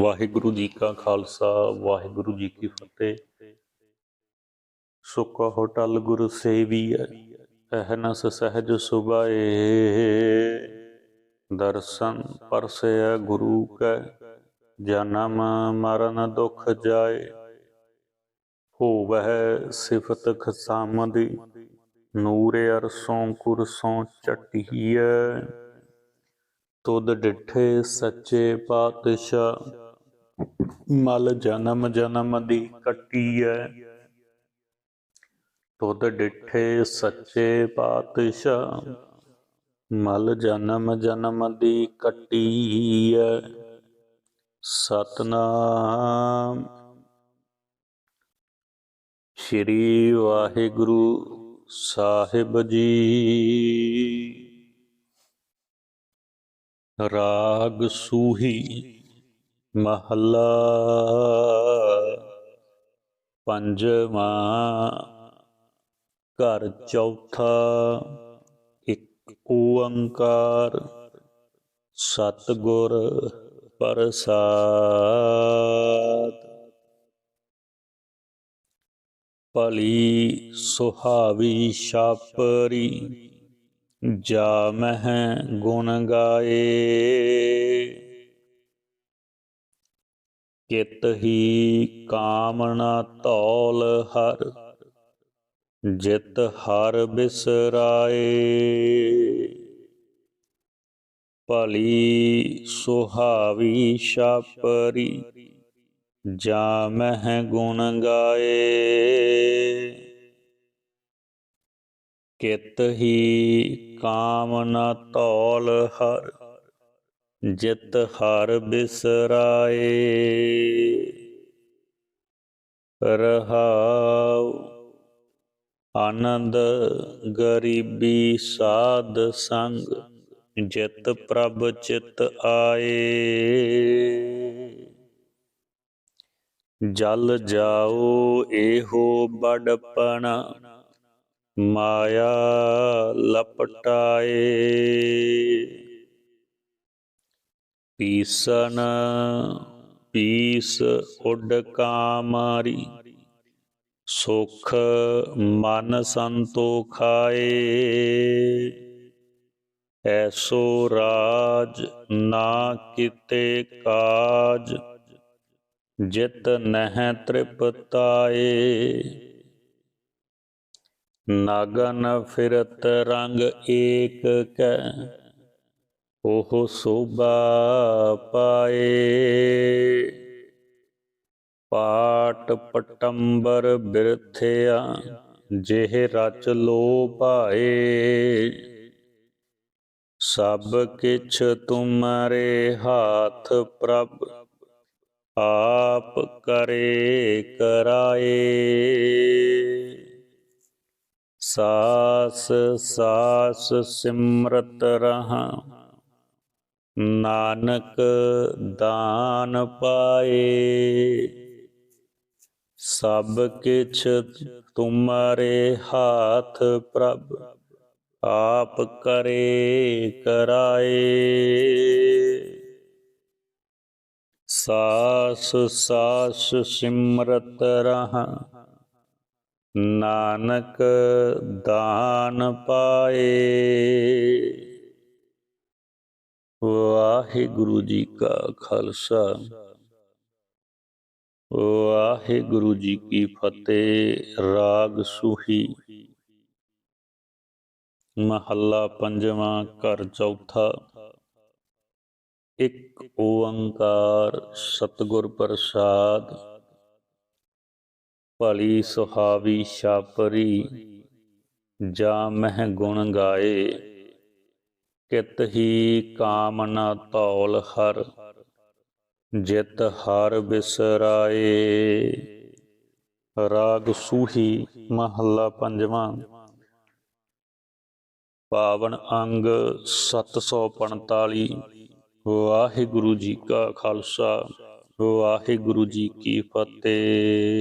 ਵਾਹਿਗੁਰੂ ਜੀ ਕਾ ਖਾਲਸਾ, ਵਾਹਿਗੁਰੂ ਜੀ ਕੀ ਫਤਿਹ। ਸੁਖ ਹੋਟਲ ਗੁਰ ਸੇਵੀਐ ਅਹਨਸ ਸਹਿਜ ਸੁਭਾਏ ਦਰਸ਼ਨ ਪਰਸੈ ਗੁਰੂ ਕੈ, ਜਨਮ ਮਰਨ ਦੁਖ ਜਾਏ। ਹੋਵਹਿ ਸਿਫਤ ਖਸਾਮ ਦੀ ਨੂਰ ਅਰਸੋਂ ਕੁਰਸੋਂ ਚਟੀਐ। ਤੁਧ ਡਿਠੇ ਸੱਚੇ ਪਾਤਸ਼ਾਹ ਮਲ ਜਨਮ ਜਨਮ ਦੀ ਕੱਟੀਐ। ਤੁਧ ਡਿਠੇ ਸੱਚੇ ਪਾਤਸ਼ਾਹ, ਮਲ ਜਨਮ ਜਨਮ ਦੀ ਕੱਟੀਐ। ਸਤਨਾਮ। ਸ਼੍ਰੀ ਵਾਹਿਗੁਰੂ ਸਾਹਿਬ ਜੀ। ਰਾਗ ਸੂਹੀ ਮਹੱਲਾ ਪੰਜਵਾਂ ਘਰ ਚੌਥਾ ਇੱਕ ਓੰਕਾਰ ਸਤਿਗੁਰ ਪ੍ਰਸਾਦ। ਭਲੀ ਸੁਹਾਵੀ ਛਾਪਰੀ ਜਾ ਮਹਿ ਗੁਣ ਗਾਏ। ਕਿਤ ਹੀ ਕਾਮਨਾ ਧੌਲ ਹਰ, ਜਿਤ ਹਰ ਬਿਸਰਾਏ। ਭਲੀ ਸੁਹਾਵੀ ਛਾਪਰੀ, ਜਾ ਮਹਿ ਗੁਣ ਗਾਏ। ਕਿਤ ਹੀ ਕਾਮਨਾ ਧੌਲ ਹਰ ਜਿਤ ਹਰ ਬਿਸਰਾਏ। ਰਹਾਉ ਆਨੰਦ ਗਰੀਬੀ ਸਾਧ ਸੰਗ, ਜਿਤ ਪ੍ਰਭ ਚਿਤ ਆਏ। ਜਲ ਜਾਓ ਇਹੋ ਬੜਪਣਾ, ਮਾਇਆ ਲਪਟਾਏ। ਪੀਸਨ ਪੀਸ ਉੱਡ ਕਾਮਾਰੀ। ਸੁਖ ਮਨ ਸੰਤੋਖਾਏ। ਐਸੋ ਰਾਜ ਨਾ ਕਿਤੇ ਕਾਜ, ਜਿਤ ਨਹਿ ਤ੍ਰਿਪਤਾਏ। ਨਗਨ ਫਿਰਤ ਰੰਗ ਏਕ ਕੈ ਉਹ ਸੋਭਾ ਪਾਏ। ਪਾਟ ਪਟੰਬਰ ਬਿਰਥਿਆ, ਜਿਹ ਰਚ ਲੋ ਭਾਏ। ਸਭ ਕਿਛ ਤੁਮਰੇ ਹਾਥ ਪ੍ਰਭ, ਆਪ ਕਰੇ ਕਰਾਏ। ਸਾਸ ਸਾਸ ਸਿਮਰਤ ਰਹਾ ਨਾਨਕ ਦਾਨ ਪਾਏ। ਸਭ ਕਿਛ ਤੁਮਰੇ ਹਾਥ ਪ੍ਰਭ, ਆਪ ਕਰੇ ਕਰਾਏ। ਸਾਸ ਸਾਸ ਸਿਮਰਤ ਰਹ, ਨਾਨਕ ਦਾਨ ਪਾਏ। ਵਾਹਿਗੁਰੂ ਜੀ ਕਾ ਖਾਲਸਾ। ਵਾਹਿਗੁਰੂ ਜੀ ਕੀ ਫਤਿਹ, ਰਾਗ ਸੁਹੀ। ਮਹੱਲਾ ਪੰਜਵਾਂ, ਘਰ ਚੌਥਾ। ਇੱਕ ਓੰਕਾਰ ਸਤਿਗੁਰ ਪ੍ਰਸਾਦ। ਭਲੀ ਸੁਹਾਵੀ ਛਾਪਰੀ, ਜਾ ਮਹਿ ਗੁਣ ਗਾਏ। ਕਿਤ ਹੀ ਕਾਮਨਾ ਧੌਲ ਹਰ, ਜਿਤ ਹਰ ਬਿਸਰਾਏ। ਰਾਗ ਸੂਹੀ ਮਹੱਲਾ ਪੰਜਵਾਂ। ਪਾਵਨ ਅੰਗ 745 ਵਾਹਿਗੁਰੂ ਜੀ ਕਾ ਖਾਲਸਾ, ਵਾਹਿਗੁਰੂ ਜੀ ਕੀ ਫਤਿਹ।